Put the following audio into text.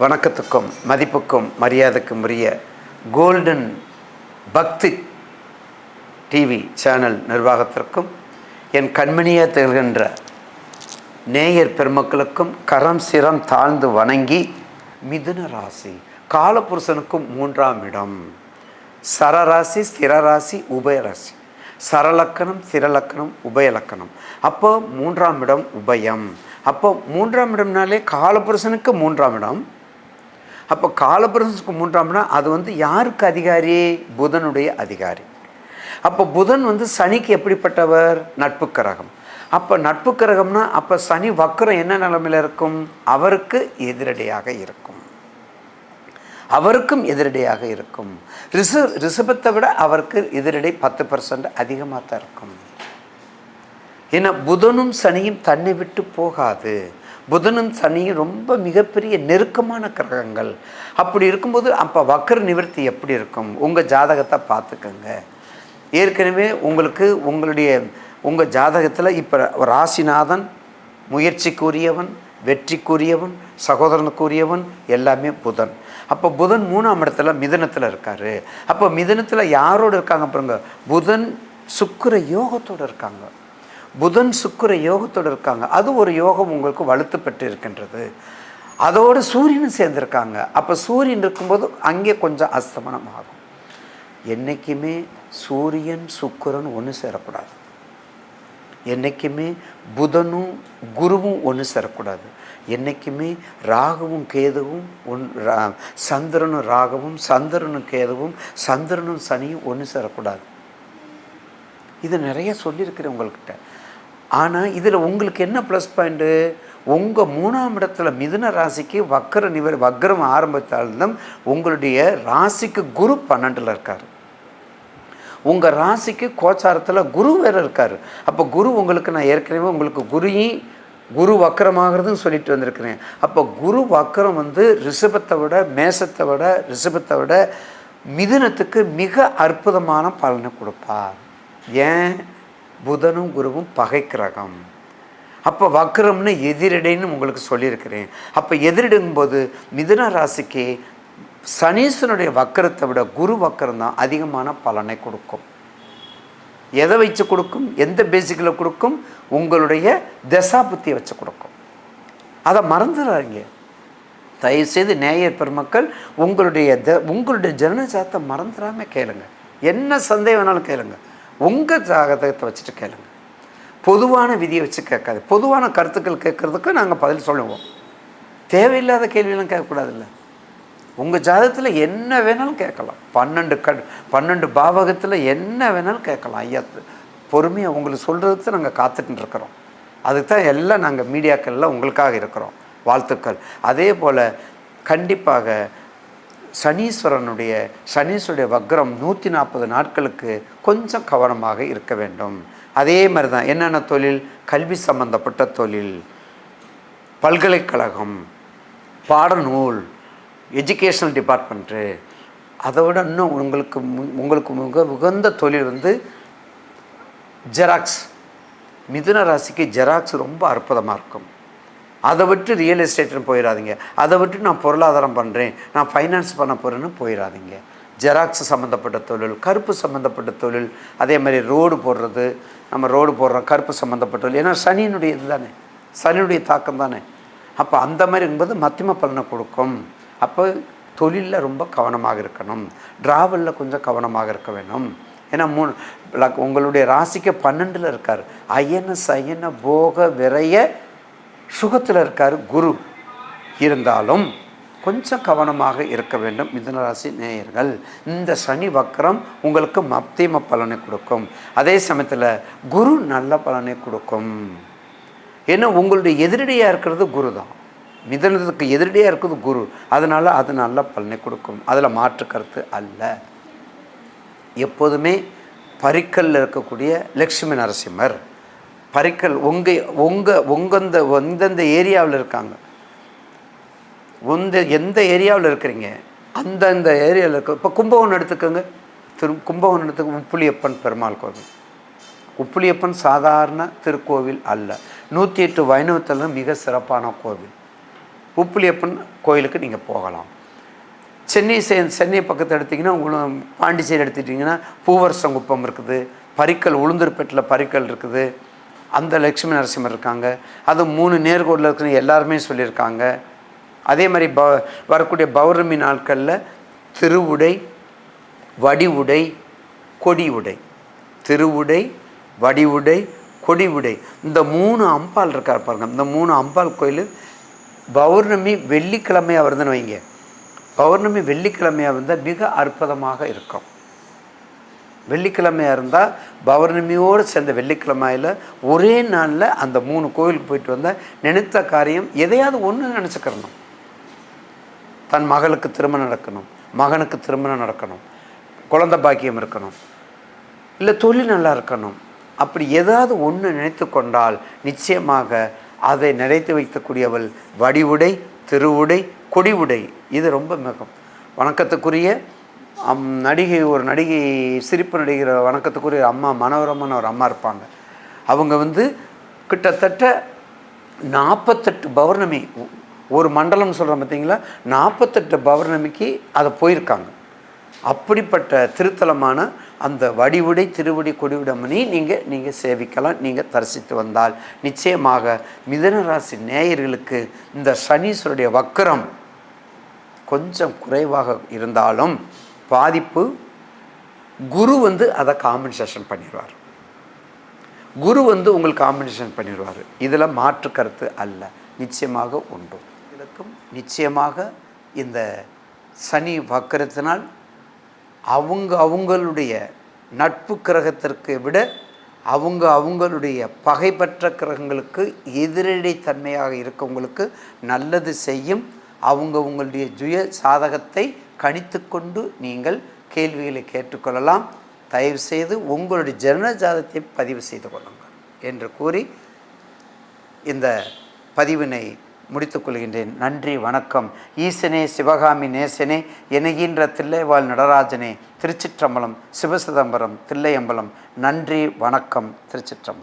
வணக்கத்துக்கும் மதிப்புக்கும் மரியாதைக்கும் உரிய கோல்டன் பக்தி டிவி சேனல் நிர்வாகத்திற்கும் என் கண்மணியாக திகழ்கின்ற நேயர் பெருமக்களுக்கும் கரம் சிரம் தாழ்ந்து வணங்கி மிதுன ராசி காலபுருஷனுக்கும் மூன்றாம் இடம். சரராசி ஸ்திரராசி உபயராசி. சரலக்கணம் ஸ்திரலக்கணம் உபயலக்கணம். அப்போ மூன்றாம் இடம் உபயம். அப்போ மூன்றாம் இடம்னாலே காலபுருஷனுக்கு மூன்றாம் இடம். அப்போ காலபுருஷனுக்கு மூன்றாம்னா அது வந்து யாருக்கு அதிகாரி? புதனுடைய அதிகாரி. அப்போ புதன் வந்து சனிக்கு எப்படிப்பட்டவர்? நட்பு கிரகம் அப்போ நட்பு கிரகம்னா அப்போ சனி வக்கரம் என்ன நிலமையில் இருக்கும்? அவருக்கு எதிரடியாக இருக்கும். அவருக்கும் எதிரடியாக இருக்கும். ரிசு ரிஷபத்தை விட அவருக்கு எதிரடை பத்து பர்சன்ட் அதிகமாக தான் இருக்கும். ஏன்னா புதனும் சனியும் தன்னை விட்டு போகாது. புதனும் சனியும் ரொம்ப மிகப்பெரிய நெருக்கமான கிரகங்கள். அப்படி இருக்கும்போது அப்போ வக்கர நிவர்த்தி எப்படி இருக்கும்? உங்கள் ஜாதகத்தை பார்த்துக்கோங்க. ஏற்கனவே உங்களுக்கு உங்களுடைய உங்கள் ஜாதகத்தில் இப்போ ராசிநாதன் முயற்சிக்குரியவன் வெற்றிக்குரியவன் சகோதரனுக்குரியவன் எல்லாமே புதன். அப்போ புதன் மூணாம் இடத்துல மிதனத்தில் இருக்கார். அப்போ மிதனத்தில் யாரோடு இருக்காங்க பாருங்க? புதன் சுக்கிர யோகத்தோடு இருக்காங்க. புதன் சுக்கர யோகத்தோடு இருக்காங்க. அது ஒரு யோகம் உங்களுக்கு வலுத்து பெற்று இருக்கின்றது அதோடு சூரியனும் சேர்ந்துருக்காங்க. அப்போ சூரியன் இருக்கும்போது அங்கே கொஞ்சம் அஸ்தமனம் ஆகும் என்றைக்குமே சூரியன் சுக்கரன் ஒன்று சேரக்கூடாது. என்றைக்குமே புதனும் குருவும் ஒன்று சேரக்கூடாது. என்றைக்குமே ராகுவும் கேதுவும் ஒன் ரா- சந்திரனும் ராகவும் சந்திரனும் கேதுவும் சந்திரனும் சனியும் ஒன்று சேரக்கூடாது. இது நிறைய சொல்லியிருக்கிறேன் உங்கள்கிட்ட. ஆனால் இதில் உங்களுக்கு என்ன ப்ளஸ் பாயிண்ட்டு உங்கள் மூணாம் இடத்துல மிதுன ராசிக்கு வக்கர நிவர் வக்கரம் ஆரம்பித்தால்தான் உங்களுடைய ராசிக்கு குரு பன்னெண்டில் இருக்கார். உங்கள் ராசிக்கு கோச்சாரத்தில் குரு வேறு இருக்கார். அப்போ குரு உங்களுக்கு நான் ஏற்கனவே உங்களுக்கு குருயும் குரு வக்கரமாகிறதுன்னு சொல்லிட்டு வந்திருக்கிறேன். அப்போ குரு வக்கரம் வந்து ரிஷபத்தை விட மேசத்தை விட ரிஷபத்தை விட மிதுனத்துக்கு மிக அற்புதமான பலனை கொடுப்பார். ஏன்? புதனும் குருவும் பகை கிரகம் அப்போ வக்ரம்னு எதிரிடைன்னு உங்களுக்கு சொல்லியிருக்கிறேன். அப்போ எதிரிடும்போது மிதுன ராசிக்கு சனீஸ்வரனுடைய வக்கரத்தை விட குரு வக்கரம் தான் அதிகமான பலனை கொடுக்கும். எதை வச்சு கொடுக்கும்? எந்த பேசிக்கில் கொடுக்கும்? உங்களுடைய தசாபுத்தியை வச்சு கொடுக்கும். அதை மறந்துடுறாங்க தயவுசெய்து நேயர் பெருமக்கள் உங்களுடைய த உங்களுடைய ஜனனஜாத்தை மறந்துடாமல் கேளுங்க. என்ன சந்தேகம் வேணாலும் கேளுங்கள் உங்கள் ஜாதகத்தை வச்சுட்டு கேளுங்க. பொதுவான விதியை வச்சு கேட்காது. பொதுவான கருத்துக்கள் கேட்குறதுக்கு நாங்கள் பதில் சொல்லுவோம். தேவையில்லாத கேள்வியெல்லாம் கேட்கக்கூடாதுல்ல. உங்கள் ஜாதகத்தில் என்ன வேணாலும் கேட்கலாம். பன்னெண்டு கண் பன்னெண்டு பாவகத்தில் என்ன வேணாலும் கேட்கலாம். ஐயா பொறுமையாக உங்களுக்கு சொல்கிறதுக்கு நாங்கள் காத்துட்டு இருக்கிறோம். அதுக்கு தான் எல்லாம் நாங்கள் மீடியாக்கள்லாம் உங்களுக்காக இருக்கிறோம். வாழ்த்துக்கள். அதே போல் கண்டிப்பாக சனீஸ்வரனுடைய சனீஸ்வருடைய வக்ரம் நூற்றி நாற்பது நாட்களுக்கு கொஞ்சம் கவனமாக இருக்க வேண்டும். அதே மாதிரி தான் என்னென்ன தொழில்? கல்வி சம்பந்தப்பட்ட தொழில் பல்கலைக்கழகம் பாடநூல் எஜுகேஷனல் டிபார்ட்மெண்ட்டு அதை விட இன்னும் உங்களுக்கு மு- உங்களுக்கு மிக உகந்த தொழில் வந்து ஜெராக்ஸ். மிதுன ராசிக்கு ஜெராக்ஸ் ரொம்ப அற்புதமாக இருக்கும். அதை விட்டு ரியல் எஸ்டேட்னு போயிடாதீங்க அதை விட்டு நான் பொருளாதாரம் பண்ணுறேன் நான் ஃபைனான்ஸ் பண்ண போகிறேன்னு போயிடாதீங்க ஜெராக்ஸ் சம்மந்தப்பட்ட தொழில் கருப்பு சம்மந்தப்பட்ட தொழில் அதே மாதிரி ரோடு போடுறது நம்ம ரோடு போடுறோம் கருப்பு சம்மந்தப்பட்ட தொழில். ஏன்னா சனியினுடைய இது தானே சனியுடைய தாக்கம் தானே. அப்போ அந்த மாதிரி என்பது மத்தியம பலனை கொடுக்கும். அப்போ தொழிலில் ரொம்ப கவனமாக இருக்கணும். டிராவலில் கொஞ்சம் கவனமாக இருக்க வேணும். ஏன்னா மூணு உங்களுடைய ராசிக்கு பன்னெண்டில் இருக்கார். அயன சயன போக விரைய சுகத்தில் இருக்கார் குரு. இருந்தாலும் கொஞ்சம் கவனமாக இருக்க வேண்டும் மிதுன ராசி நேயர்கள். இந்த சனி வக்கரம் உங்களுக்கு மத்தியம பலனை கொடுக்கும். அதே சமயத்தில் குரு நல்ல பலனை கொடுக்கும். ஏன்னா உங்களுடைய எதிரடியாக இருக்கிறது குரு தான் மிதனத்துக்கு எதிரடியாக இருக்கிறது குரு. அதனால் அது நல்ல பலனை கொடுக்கும். அதில் மாற்று கருத்து அல்ல. எப்போதுமே பரிக்கல்ல இருக்கக்கூடிய லக்ஷ்மி நரசிம்மர். பரிக்கல் உங்கள் உங்கள் உங்கந்த எந்தெந்த ஏரியாவில் இருக்காங்க. உந்த எந்த ஏரியாவில் இருக்கிறீங்க? அந்தந்த ஏரியாவில் இருக்க இப்போ கும்பகோணம் எடுத்துக்கோங்க. திரு கும்பகோணம் எடுத்துக்க உப்புளியப்பன் பெருமாள் கோவில். உப்புளியப்பன் சாதாரண திருக்கோவில் அல்ல. நூற்றி எட்டு வைணவத்தில் மிக சிறப்பான கோவில். உப்புளியப்பன் கோயிலுக்கு நீங்கள் போகலாம். சென்னை சே சென்னை பக்கத்தை எடுத்திங்கன்னா உங்களுக்கு பாண்டிச்சேரி எடுத்துட்டிங்கன்னா பூவரசங்குப்பம் இருக்குது. பரிக்கல் உளுந்தூர்பேட்டில் பரிக்கல் இருக்குது. அந்த லக்ஷ்மி நரசிம்மர் இருக்காங்க. அது மூணு நேர்கோடில் இருக்கிற எல்லாருமே சொல்லியிருக்காங்க. அதே மாதிரி ப வரக்கூடிய பௌர்ணமி நாட்களில் திருவுடை வடிவுடை கொடி உடை திருவுடை வடிவுடை கொடி உடை இந்த மூணு அம்பாள் இருக்கார் பாருங்கள் இந்த மூணு அம்பாள் கோயில் பௌர்ணமி வெள்ளிக்கிழமையாக வருதுன்னு வைங்க. பௌர்ணமி வெள்ளிக்கிழமையாக இருந்தால் மிக அற்புதமாக இருக்கும். வெள்ளிக்கிழமையாக இருந்தால் பௌர்ணமியோடு சேர்ந்த வெள்ளிக்கிழமையில் ஒரே நாளில் அந்த மூணு கோயிலுக்கு போயிட்டு வந்தால் நினைத்த காரியம் எதையாவது ஒன்று நினச்சிக்கிறணும். தன் மகளுக்கு திருமணம் நடக்கணும் மகனுக்கு திருமணம் நடக்கணும் குழந்தை பாக்கியம் இருக்கணும் இல்லை தொழில் நல்லா இருக்கணும். அப்படி ஏதாவது ஒன்று நினைத்து கொண்டால் நிச்சயமாக அதை நினைத்து வைக்கக்கூடியவள் வடிவுடை திருவுடை கொடிவுடை. இது ரொம்ப மிகம் வணக்கத்துக்குரிய அம் நடிகை ஒரு நடிகை சிரிப்பு நடிகிற வணக்கத்துக்குரிய அம்மா மனோரமான ஒரு அம்மா இருப்பாங்க. அவங்க வந்து கிட்டத்தட்ட நாற்பத்தெட்டு பௌர்ணமி ஒரு மண்டலம்னு சொல்கிறோம் பார்த்தீங்களா நாற்பத்தெட்டு பௌர்ணமிக்கு அதை போயிருக்காங்க. அப்படிப்பட்ட திருத்தலமான அந்த வடிவுடை திருவடி கொடிவிடமணி நீங்கள் நீங்கள் சேவிக்கலாம் நீங்கள் தரிசித்து வந்தால். நிச்சயமாக மிதன ராசி நேயர்களுக்கு இந்த சனீஸ்வருடைய வக்கரம் கொஞ்சம் குறைவாக இருந்தாலும் பாதிப்பு குரு வந்து அதை காம்பன்சேஷன் பண்ணிடுவார். குரு வந்து உங்களுக்கு காம்பன்சேஷன் பண்ணிடுவார். இதில் மாற்று கருத்து அல்ல. நிச்சயமாக உண்டு. இதுக்கும் நிச்சயமாக இந்த சனி வக்கரத்தினால் அவங்க அவங்களுடைய நட்பு கிரகத்திற்கு விட அவங்க அவங்களுடைய பகைப்பற்ற கிரகங்களுக்கு எதிரடை தன்மையாக இருக்கவங்களுக்கு நல்லது செய்யும் அவங்க உங்களுடைய சுய சாதகத்தை கணித்து கொண்டு நீங்கள் கேள்விகளை கேட்டுக்கொள்ளலாம். தயவு செய்து உங்களுடைய ஜனன ஜாதகத்தை பதிவு செய்து கொள்ளுங்கள் என்று கூறி இந்த பதிவினை முடித்துக்கொள்கின்றேன் நன்றி வணக்கம். ஈசனே சிவகாமி நேசனே எனகின்ற தில்லைவாழ் நடராஜனே திருச்சிற்றம்பலம் சிவசிதம்பரம் தில்லையம்பலம். நன்றி வணக்கம் திருச்சிற்றம்பலம்.